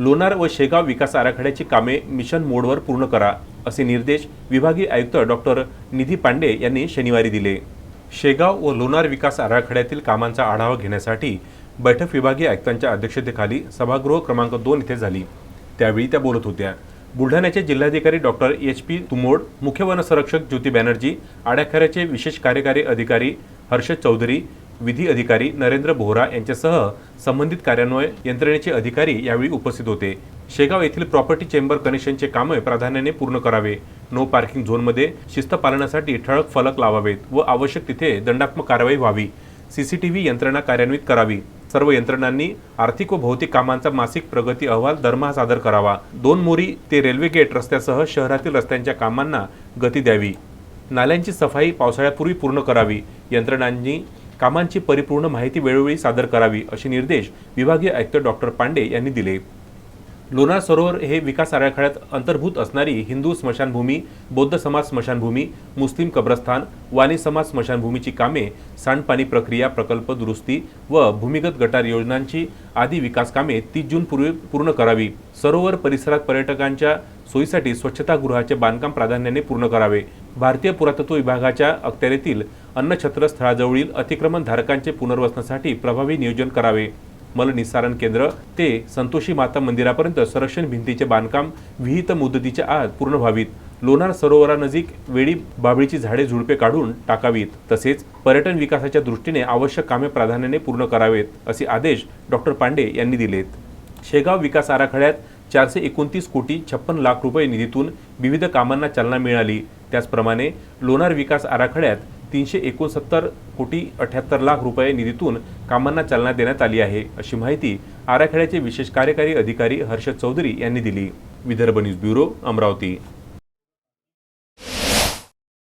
लोणार व शेगाव विकास आराखड्याची कामे मिशन मोडवर पूर्ण करा असे निर्देश विभागीय आयुक्त डॉक्टर निधी पांडे यांनी शनिवारी दिले. शेगाव व लोणार विकास आराखड्यातील कामांचा आढावा घेण्यासाठी बैठक विभागीय आयुक्तांच्या अध्यक्षतेखाली सभागृह क्रमांक दोन इथे झाली. त्यावेळी त्या बोलत होत्या. बुलढाण्याचे जिल्हाधिकारी डॉक्टर एच पी तुमोड मुख्य वनसंरक्षक ज्योती बॅनर्जी आडाखऱ्याचे विशेष कार्यकारी अधिकारी हर्षद चौधरी विधी अधिकारी नरेंद्र बोहरा यांच्यासह संबंधित कार्यान्वय यंत्रणेचे अधिकारी यावेळी उपस्थित होते. शेगाव येथील प्रॉपर्टी चेंबर कनेक्शनचे कामे प्राधान्याने पूर्ण करावे. नो पार्किंग झोनमध्ये शिस्त पालनासाठी ठळक फलक लावावेत व आवश्यक तिथे दंडात्मक कारवाई व्हावी. सीसीटीव्ही यंत्रणा कार्यान्वित करावी. सर्व यंत्रणांनी आर्थिक व भौतिक कामांचा मासिक प्रगती अहवाल दरमहा सादर करावा. दोन मोरी ते रेल्वे गेट रस्त्यासह शहरातील रस्त्यांच्या कामांना गती द्यावी. नाल्यांची सफाई पावसाळ्यापूर्वी पूर्ण करावी. यंत्रणांनी कामांची परिपूर्ण माहिती वेळोवेळी सादर करावी असे निर्देश विभागीय आयुक्त डॉक्टर पांडे यांनी दिले. लोणार सरोवर हे विकास आराखड्यात अंतर्भूत असणारी हिंदू स्मशानभूमी बौद्ध समाज स्मशानभूमी मुस्लिम कब्रस्थान वाणी समाज स्मशानभूमीची कामे सांडपाणी प्रक्रिया प्रकल्प दुरुस्ती व भूमिगत गटार योजनांची आदी विकास कामे तीस जून पूर्वी पूर्ण करावी. सरोवर परिसरात पर्यटकांच्या सोयीसाठी स्वच्छतागृहाचे बांधकाम प्राधान्याने पूर्ण करावे. भारतीय पुरातत्व विभागाच्या अखत्यारीतील अन्नछत्र स्थळाजवळील अतिक्रमणधारकांचे पुनर्वसनासाठी प्रभावी नियोजन करावे. मलनिस्सारण केंद्र ते संतोषी माता मंदिरापर्यंत संरक्षण भिंतीचे बांधकाम विहित मुदतीच्या आत पूर्ण व्हावीत. लोणार सरोवरानजीक वेळी बाबळीची झाडे झुडपे काढून टाकावीत. तसेच पर्यटन विकासाच्या दृष्टीने आवश्यक कामे प्राधान्याने पूर्ण करावेत असे आदेश डॉक्टर पांडे यांनी दिलेत. शेगाव विकास आराखड्यात चारशे एकोणतीस कोटी छप्पन लाख रुपये निधीतून विविध कामांना चालना मिळाली. त्याचप्रमाणे लोणार विकास आराखड्यात तीनशे एकोणसत्तर कोटी अठ्याहत्तर लाख रुपये निधीतून कामांना चालना देण्यात आली आहे अशी माहिती आराखड्याचे विशेष कार्यकारी अधिकारी हर्षद चौधरी यांनी दिली. Vidarbha news bureau Amravati.